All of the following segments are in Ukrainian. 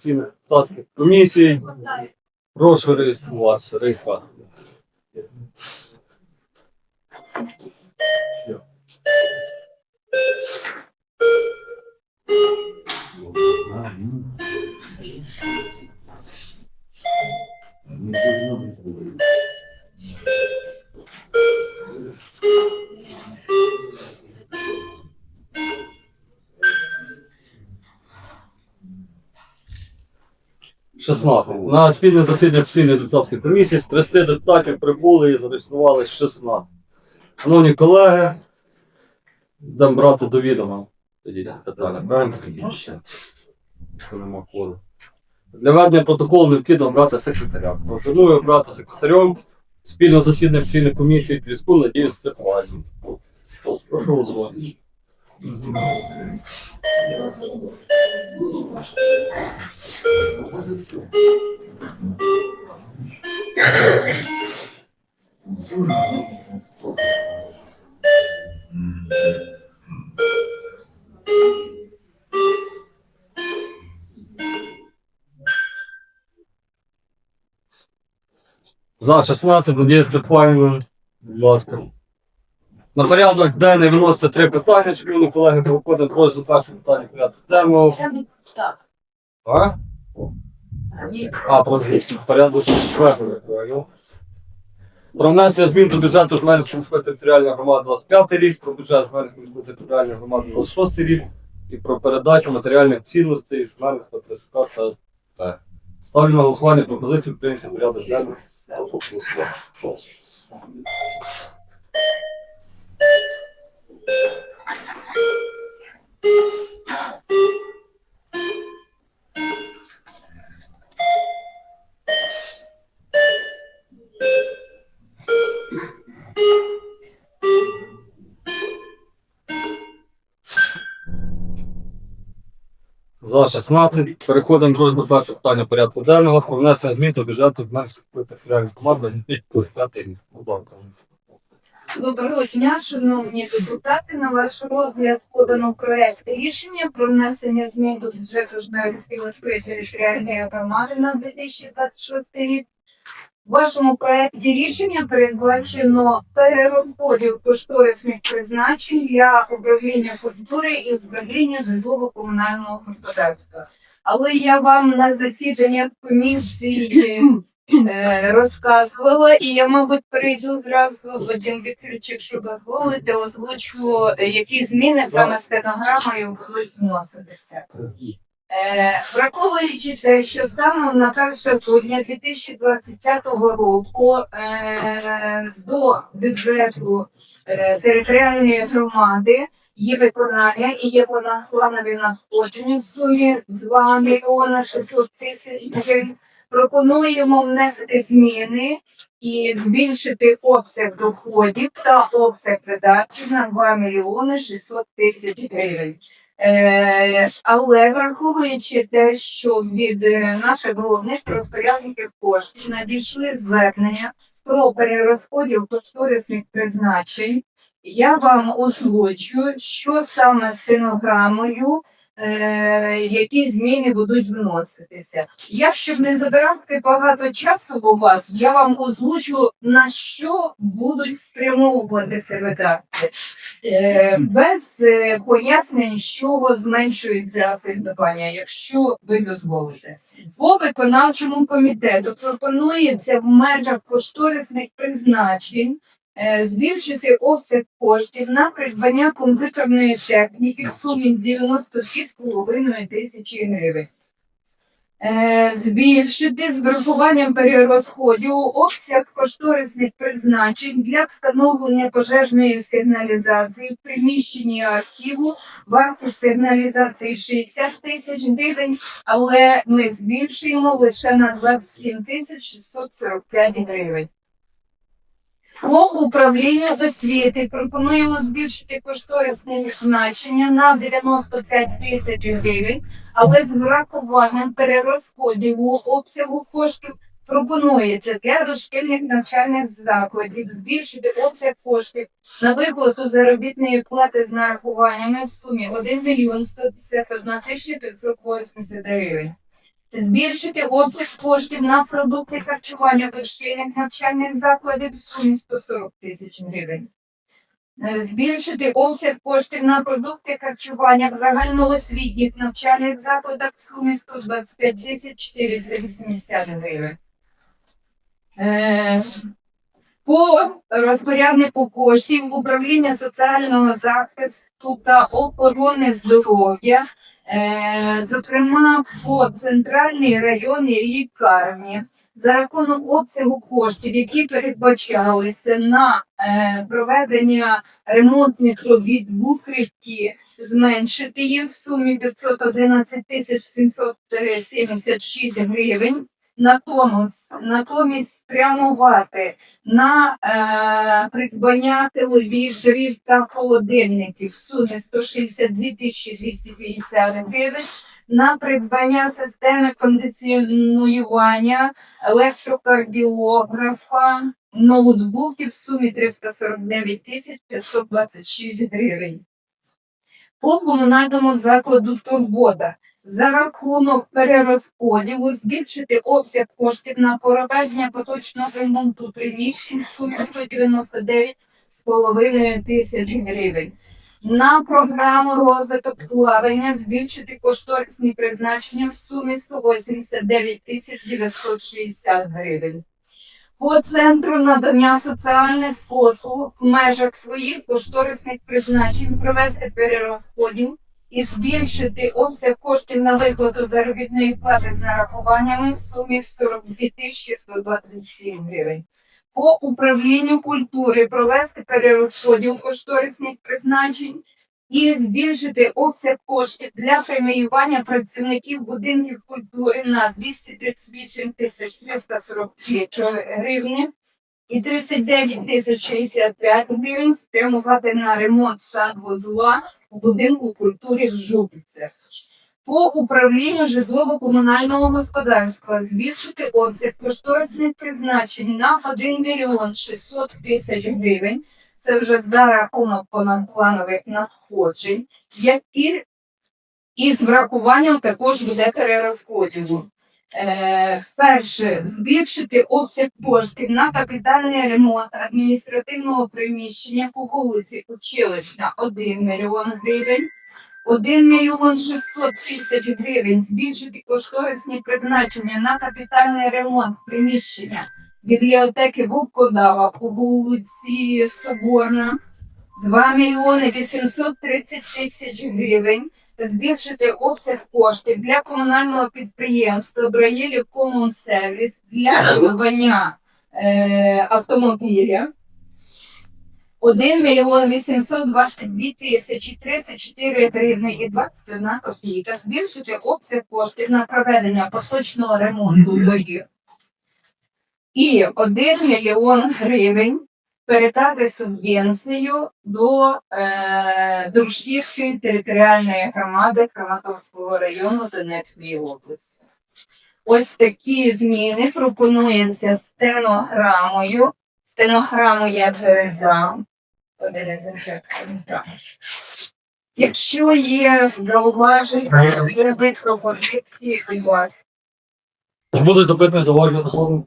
ціни таски комісії. Прошу реєструватися, реєструватися. 16. На спільне засідання постійної депутатської комісії з 30 депутатів прибули і зареєстрували 16. Шановні колеги, дам брати до відома. Для ведення протоколу необхідно брати секретаря. Пропоную брати секретарем спільного засідання постійної комісії зв'язку Надію Степанівну. Прошу дзвонити. За 16 Надія Степанівна. Будь ласка. На порядок денний виноситься три питання, шановні колеги, переходимо просто перше питання порядку денного. А? А, подожди, порядок четвертого. Про внесення змін до бюджету Жмеринської міської територіальної громади 25 рік, про бюджет Жмеринської міської територіальної громади 26 рік і про передачу матеріальних цінностей Жмеринського ТСК та Ставлю на голосування пропозицію прийняти порядок денний. За 16. Переходимо до розгляду першого питання порядку денного. Про внесення змін до бюджету на 25 рік. Доброго дня, шановні депутати. На ваш розгляд подано проект рішення про внесення змін до бюджету Жмеринської міської територіальної громади на 2026 рік. В вашому проекті рішення передбачено перерозподіл кошторисних призначень для управління культури і управління житлово-комунального господарства. Але я вам на засіданнях комісії е, розказувала, і я, мабуть, перейду зразу Вадим Вікторович, якщо дозволите, озвучу, е, які зміни саме стенограмою будуть вноситися. Е, враховуючи те, що станом на 1 грудня 2025 року е, до бюджету е, територіальної громади є виконання і є вона планові надходження в сумі 2 мільйона 600 тисяч гривень. Пропонуємо внести зміни і збільшити обсяг доходів та обсяг видатків на 2 мільйони 600 тисяч гривень. Е, але враховуючи те, що від е, наших головних розпорядників коштів надійшли звернення про перерозподіл кошторисних призначень, я вам озвучу, що саме з стенограмою, які зміни будуть вноситися. Я, щоб не забирати багато часу у вас, я вам озвучу, на що будуть спрямовуватися видатки. Е, без е, пояснень, чого зменшується асигнування, якщо ви дозволите. По виконавчому комітету пропонується в межах кошторисних призначень е, збільшити обсяг коштів на придбання комп'ютерної техніки в сумі 96,5 тисячі гривень. Е, збільшити з врахуванням перерозходів обсяг кошторисних призначень для встановлення пожежної сигналізації в приміщенні архіву вартість сигналізації 60 тисяч гривень, але ми збільшуємо лише на 27 тисяч 645 гривень. По управлінню освіти пропонуємо збільшити кошторисне значення на 95 тисяч гривень, але з врахуванням перерозподілу обсягу коштів пропонується для дошкільних навчальних закладів збільшити обсяг коштів на виплату заробітної плати з нарахуваннями в сумі 1 мільйон 151 тисяча 580 гривень. Збільшити обсяг коштів на продукти харчування дошкільних навчальних закладів в сумі 140 тисяч гривень. Е, Збільшити обсяг коштів на продукти харчування в загальноосвітніх навчальних закладах в сумі 125 тисяч 480 гривень. Е, По розпоряднику коштів управління соціального захисту та охорони здоров'я, зокрема по центральній районній лікарні, за рахунок обсягу коштів, які передбачалися на е, проведення ремонтних робіт в укритті, зменшити їх в сумі 511 тисяч 776 гривень. Натомість, натомість спрямувати на е, придбання телевізорів та холодильників в сумі 162 тисячі 250 гривень, на придбання системи кондиціонування, електрокардіографа, ноутбуків в сумі 349 тисяч 526 гривень. По комунальному закладу Турбота за рахунок перерозподілу збільшити обсяг коштів на проведення поточного ремонту приміщень сумі 199,5 тисяч гривень. На програму розвиток плавання збільшити кошторисні призначення в сумі 189 тисяч 960 гривень. По центру надання соціальних послуг в межах своїх кошторисних призначень провести перерозподіл і збільшити обсяг коштів на виплату заробітної плати з нарахуваннями в сумі 42 тисячі 127 гривень. По управлінню культури провести перерозподіл кошторисних призначень і збільшити обсяг коштів для преміювання працівників будинків культури на 238 тисяч 343 гривні і 39 тисяч 65 гривень спрямувати на ремонт садвузла у будинку культури в Жупицях. По управлінню житлово-комунального господарства збільшити обсяг кошторисних призначень на 1 мільйон 600 тисяч гривень. Це вже за рахунок понадпланових надходжень, які із врахуванням також буде перерозподілу. Е, перше, збільшити обсяг коштів на капітальний ремонт адміністративного приміщення по вулиці Училищна 1 мільйон гривень. 1 мільйон 600 тисяч гривень збільшити кошторисні призначення на капітальний ремонт приміщення бібліотеки Вовкодава по вулиці Соборна. 2 мільйони 830 тисяч гривень збільшити обсяг коштів для комунального підприємства Браїлів Common Service для придбання е, автомобіля. 1 мільйон 822 тисячі 34 гривні і 21 копійка. Збільшити обсяг коштів на проведення поточного ремонту доріг. І 1 мільйон гривень передати субвенцію до е, Дружківської територіальної громади Краматорського району Донецької області. Ось такі зміни пропонуються стенограмою. Стенограму я передам. Якщо є зауваження, е. є пропозиції, будь ласка. Буде запитання зауваження на форму.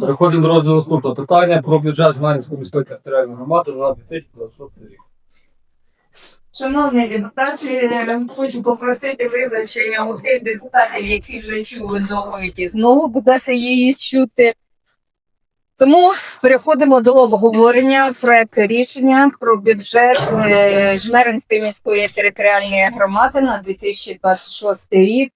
Переходимо до розділу наступного питання про бюджет Зманівської міської територіальної громади на 2026 рік. Шановні депутати, хочу попросити вибачення у тих депутатів, які вже чули доповідь, і знову будете її чути. Тому переходимо до обговорення проекту рішення про бюджет е, Жмеринської міської територіальної громади на 2026 рік.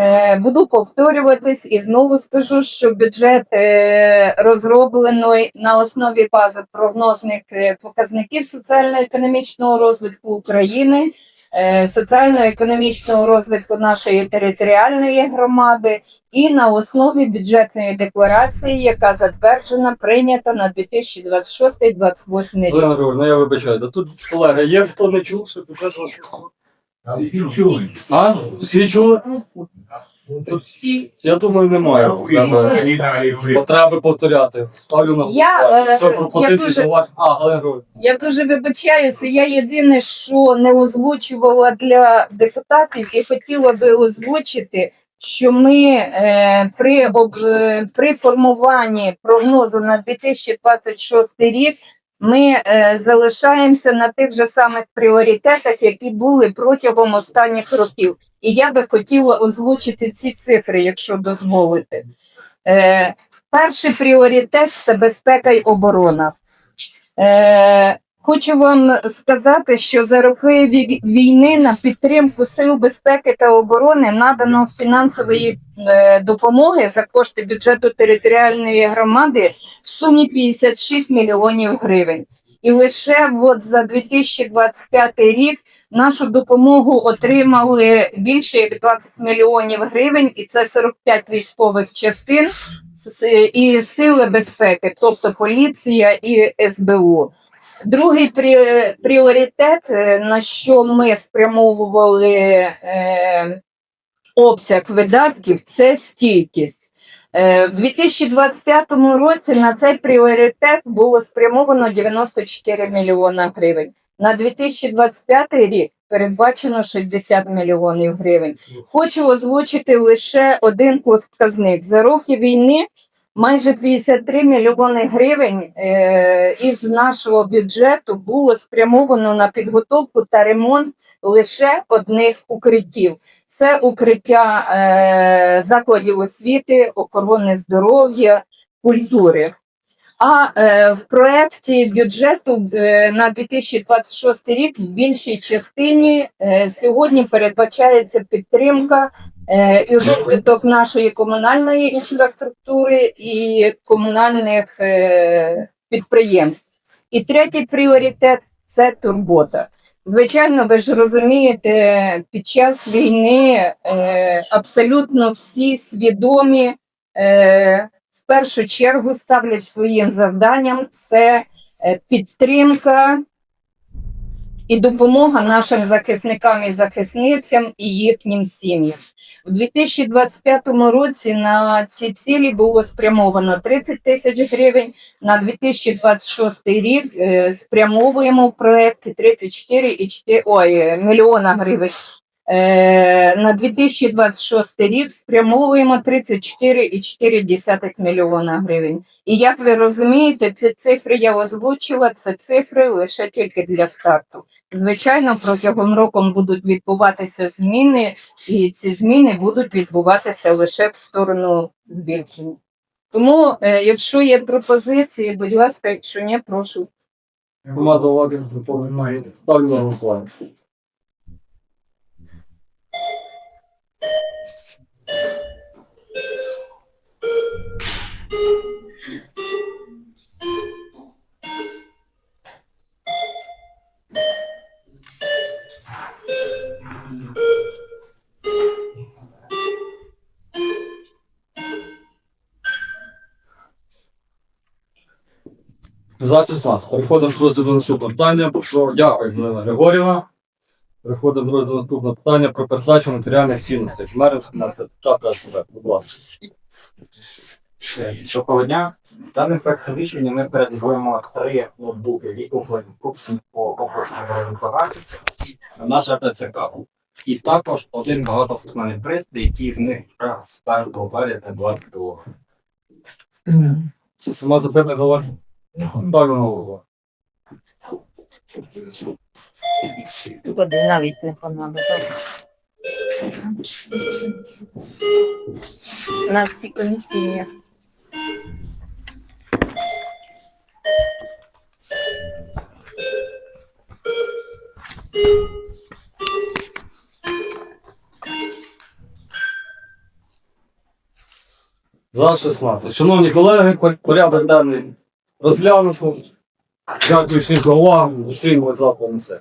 Е, Буду повторюватись і знову скажу, що бюджет е, розроблений на основі бази прогнозних е, показників соціально-економічного розвитку України соціально-економічного розвитку нашої територіальної громади і на основі бюджетної декларації, яка затверджена, прийнята на 2026-2028 рік. Григорівна, я вибачаю. Да тут колега є, хто не чув, що тут Чули. А? Всі чули? Я думаю, немає потреби- повторяти. Ставлю на Я, е, Все, я пропозиції дуже-. А, Григорівна. Я дуже вибачаюся. Я єдине, що не озвучувала для депутатів, і хотіла би озвучити, що ми е, при, об, е, при формуванні прогнозу на 2026 рік. Ми е, залишаємося на тих же самих пріоритетах, які були протягом останніх років. І я би хотіла озвучити ці цифри, якщо дозволите. Е, перший пріоритет це безпека й оборона. Е, хочу вам сказати, що за роки ві- війни на підтримку сил безпеки та оборони надано фінансової е, допомоги за кошти бюджету територіальної громади в сумі 56 мільйонів гривень. І лише от за 2025 рік нашу допомогу отримали більше як 20 мільйонів гривень, і це 45 військових частин і сили безпеки, тобто поліція і СБУ. Другий прі- пріоритет, е, на що ми спрямовували е, обсяг видатків, це стійкість. Е, В 2025 році на цей пріоритет було спрямовано 94 мільйона гривень. На 2025 рік передбачено 60 мільйонів гривень. Хочу озвучити лише один показник. За роки війни майже 53 мільйони гривень е, із нашого бюджету було спрямовано на підготовку та ремонт лише одних укриттів. Це укриття е, закладів освіти, охорони здоров'я, культури. А е, в проєкті бюджету е, на 2026 рік в більшій частині е, сьогодні передбачається підтримка і розвиток нашої комунальної інфраструктури і комунальних підприємств. І третій пріоритет це турбота. Звичайно, ви ж розумієте, під час війни абсолютно всі свідомі в першу чергу ставлять своїм завданням це е, підтримка і допомога нашим захисникам і захисницям і їхнім сім'ям. У 2025 році на ці цілі було спрямовано 30 тисяч гривень. На 2026 рік е, спрямовуємо в проєкт 34,4 ой, мільйона гривень. Е, на 2026 рік спрямовуємо 34,4 мільйона гривень. І як ви розумієте, ці цифри я озвучила, це цифри лише тільки для старту. Звичайно, протягом року будуть відбуватися зміни, і ці зміни будуть відбуватися лише в сторону збільшення. Тому, е, якщо є пропозиції, будь ласка, якщо ні, прошу. Ставлю на голосування. За 16. Переходимо до наступного питання. Дякую, Галина Григорівна. Переходимо до наступного питання про передачу матеріальних цінностей. Меринському університету СВ. Будь ласка. Доброго дня. Даним проектом рішення ми передзвонимо три ноутбуки від Уфлен по попрощенню інформації на наше І також один багатофункціональний пристрій, який в них з 1 березня 22 Нема запитань зауважень? Ставлю на голосування. Туди навіть не понадобиться. На всі комісії. За 16. Шановні колеги, порядок денний розглянуто. Дякую всім за увагу. Зустрінемось завтра на все.